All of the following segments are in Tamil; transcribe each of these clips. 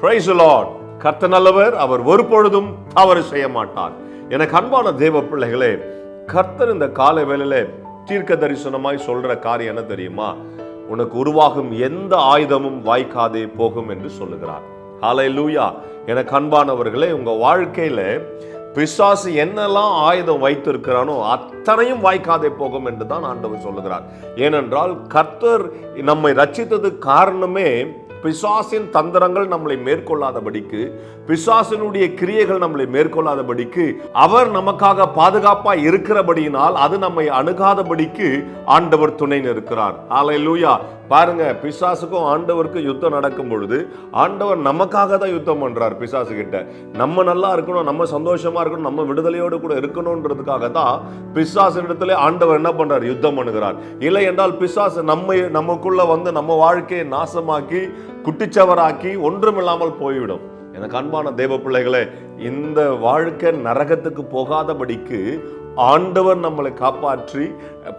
Praise the கர்த்த நல்லவர் அவர் ஒரு பொழுதும் தவறு செய்ய மாட்டார் எனக்கு அன்பான தேவ பிள்ளைகளே கர்த்தர் இந்த கால வேளையில தீர்க்க தரிசனமாய் சொல்ற காரியம் என்ன தெரியுமா? உனக்கு உருவாகும் எந்த ஆயுதமும் வாய்க்காதே போகும் என்று சொல்லுகிறார். ஹalleluya எனக்கு அன்பானவர்களே உங்க வாழ்க்கையில பிசாசு என்னெல்லாம் ஆயுதம் வைத்திருக்கிறானோ அத்தனையும் வாய்க்காதே போகும் என்று தான் ஆண்டவர் சொல்லுகிறார். ஏனென்றால் கர்த்தர் நம்மை ரச்சித்தது காரணமே பிசாசின் தந்திரங்கள் நம்மளை மேற்கொள்ளாதபடிக்கு பிசாசினுடைய கிரியைகள் நம்மளை மேற்கொள்ளாதபடிக்கு அவர் நமக்காக பாதுகாப்பா இருக்கிறபடியினால் அது நம்மை அணுகாதபடிக்கு ஆண்டவர் துணை நிற்கிறார். லூயா பாருங்க பிசாசுக்கும் ஆண்டவருக்கும் யுத்தம் நடக்கும் பொழுது ஆண்டவர் நமக்காக தான் யுத்தம் பண்றார் பிசாசு கிட்ட. நம்ம நல்லா இருக்கணும் நம்ம சந்தோஷமா இருக்கணும் நம்ம விடுதலையோடு கூட இருக்கணும்ன்றதுக்காக தான் பிசாசு இடத்துல ஆண்டவர் என்ன பண்றார்? யுத்தம் பண்ணுகிறார். இல்லை என்றால் பிசாசு நம்மை நமக்குள்ள வந்து நம்ம வாழ்க்கையை நாசமாக்கி குட்டிச்சவராக்கி ஒன்றுமில்லாமல் போய்விடும். எனக்கு அன்பான தேவ பிள்ளைகளே இந்த வாழ்க்கை நரகத்துக்கு போகாதபடிக்கு ஆண்டவர் நம்மளை காப்பாற்றி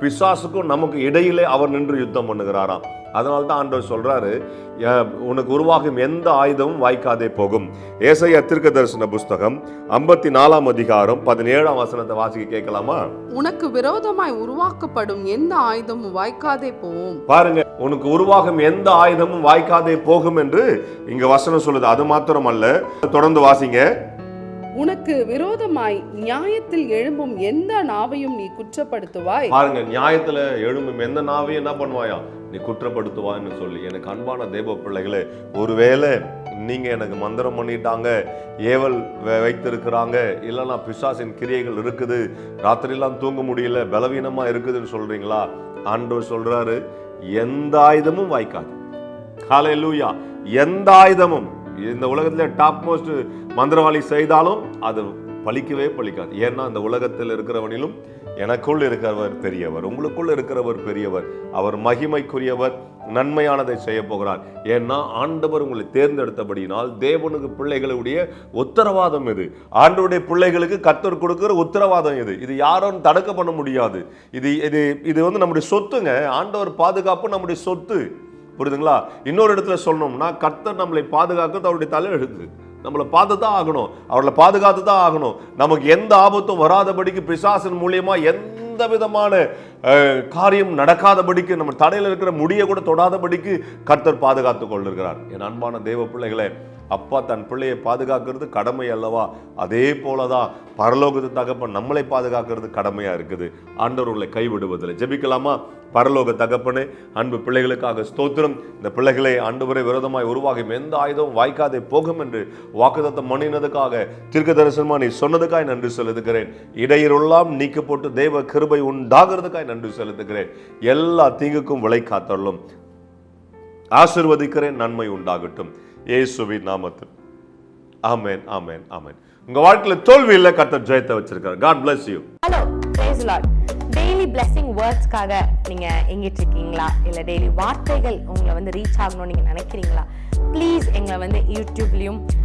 பிசாசுக்கும் நமக்கு இடையிலே அவர் நின்று யுத்தம் பண்ணுகிறாராம். அதனால தான் ஆண்டவர் சொல்றாரு "எ- உனக்கு உருவாகும் எந்த ஆயுதமும் வாய்க்காதே போகும். ஏசையா தீர்க்க தரிசன புஸ்தகம் ஐம்பத்தி நாலாம் அதிகாரம் பதினேழாம் வசனத்தை வாசிக்க கேட்கலாமா? உனக்கு விரோதமாய் உருவாக்கப்படும் எந்த ஆயுதமும் வாய்க்காதே போகும். பாருங்க உனக்கு உருவாகும் எந்த ஆயுதமும் வாய்க்காதே போகும் என்று இங்க வசனம் சொல்லுது. அது மாத்திரம் அல்ல தொடர்ந்து வாசிங்க. உனக்கு விரோதமாய் நியாயத்தில் எழும்பும் எந்த நாவையும் நீ குற்றப்படுத்துவாய்? பாருங்க நியாயத்துல எழும்பும் எந்த நாவையும் என்ன பண்ணுவாயா? நீ குற்றப்படுத்துவான்னு சொல்லி. எனக்கு அன்பான தேவ பிள்ளைகளே ஒருவேளை நீங்க எனக்கு மந்திரம் பண்ணிட்டாங்க ஏவல் வைத்திருக்கிறாங்க இல்லைன்னா பிசாசின் கிரியைகள் இருக்குது ராத்திரிலாம் தூங்க முடியல பலவீனமா இருக்குதுன்னு சொல்றீங்களா? ஆண்டவர் சொல்றாரு எந்த ஆயுதமும் வாய்க்காது. ஹalleluya. எந்த ஆயுதமும் இந்த உலகத்தில் டாப் மோஸ்ட் மந்திரவாளி செய்தாலும் அது பழிக்கவே பழிக்காது. ஏன்னா இந்த உலகத்தில் இருக்கிறவனிலும் எனக்குள் இருக்கிறவர் பெரியவர் உங்களுக்குள் இருக்கிறவர் பெரியவர் அவர் மகிமைக்குரியவர் நன்மையானதை செய்ய போகிறார். ஏன்னா ஆண்டவர் உங்களை தேர்ந்தெடுத்தபடியினால் தேவனுக்கு பிள்ளைகளுடைய உத்தரவாதம் இது. ஆண்டவருடைய பிள்ளைகளுக்கு கத்தர் கொடுக்கிற உத்தரவாதம் இது. இது யாரும் தடுக்க பண்ண முடியாது. இது இது இது வந்து நம்முடைய சொத்துங்க. ஆண்டவர் பாதுகாப்பு நம்முடைய சொத்து. புரியுதுங்களா? இன்னொரு இடத்துல சொல்லணும்னா கர்த்தர் நம்மளை பாதுகாக்கிறது அவருடைய தலையெழுத்து. நம்மளை பார்த்து தான் ஆகணும். அவர்களை பாதுகாத்து தான் ஆகணும். நமக்கு எந்த ஆபத்தும் வராதபடிக்கு பிசாசின் மூலியமா எந்த விதமான காரியம் நடக்காதபடிக்கு நம்ம தடையில் இருக்கிற முடியை கூட தொடாதபடிக்கு கர்த்தர் பாதுகாத்து கொண்டிருக்கிறார் என் அன்பான தேவ பிள்ளைகளை அப்பா தன் பிள்ளையை பாதுகாக்கிறது கடமை அல்லவா? அதே போல தான் பரலோகத்து தகப்பன் நம்மளை பாதுகாக்கிறது கடமையாக இருக்குது. ஆண்டவர் உங்களை கைவிடுவதில்லை. ஜெபிக்கலாமா? பரலோக தகப்பனே அன்பு பிள்ளைகளுக்காக ஸ்தோத்திரம். இந்த பிள்ளைகளை ஆண்டவரை விரோதமாய் உருவாகும் எந்த ஆயுதம் வாய்க்காதே போகும் என்று வாக்குதத்தம் பண்ணினதுக்காக தீர்க்க தரிசனமா நீ சொன்னதுக்காய் நன்றி செலுத்துகிறேன். இடையிலெல்லாம் நீக்கப்பட்டு தேவ கிருபை உண்டாகிறதுக்காய் நன்றி செலுத்துகிறேன். எல்லா தீங்குக்கும் விலை காத்தள்ளும் ஆசிர்வதிக்கிறேன் நன்மை உண்டாகட்டும். ஏசுவி நாமத்தில். ஆமேன் ஆமேன் ஆமேன். உங்க வாழ்க்கையில தோல்வி இல்ல கர்த்தர் ஜெயத்தை வச்சிருக்காரு. God bless you hello praise Lord daily blessing வேர்ட்ஸ்க்காக நீங்க எங்கிட்டு இருக்கீங்களா இல்ல டெய்லி வார்த்தைகள் உங்களை வந்து ரீச் ஆகணும்னு நீங்க நினைக்கிறீங்களா? ப்ளீஸ் எங்களை வந்து யூடியூப்லயும்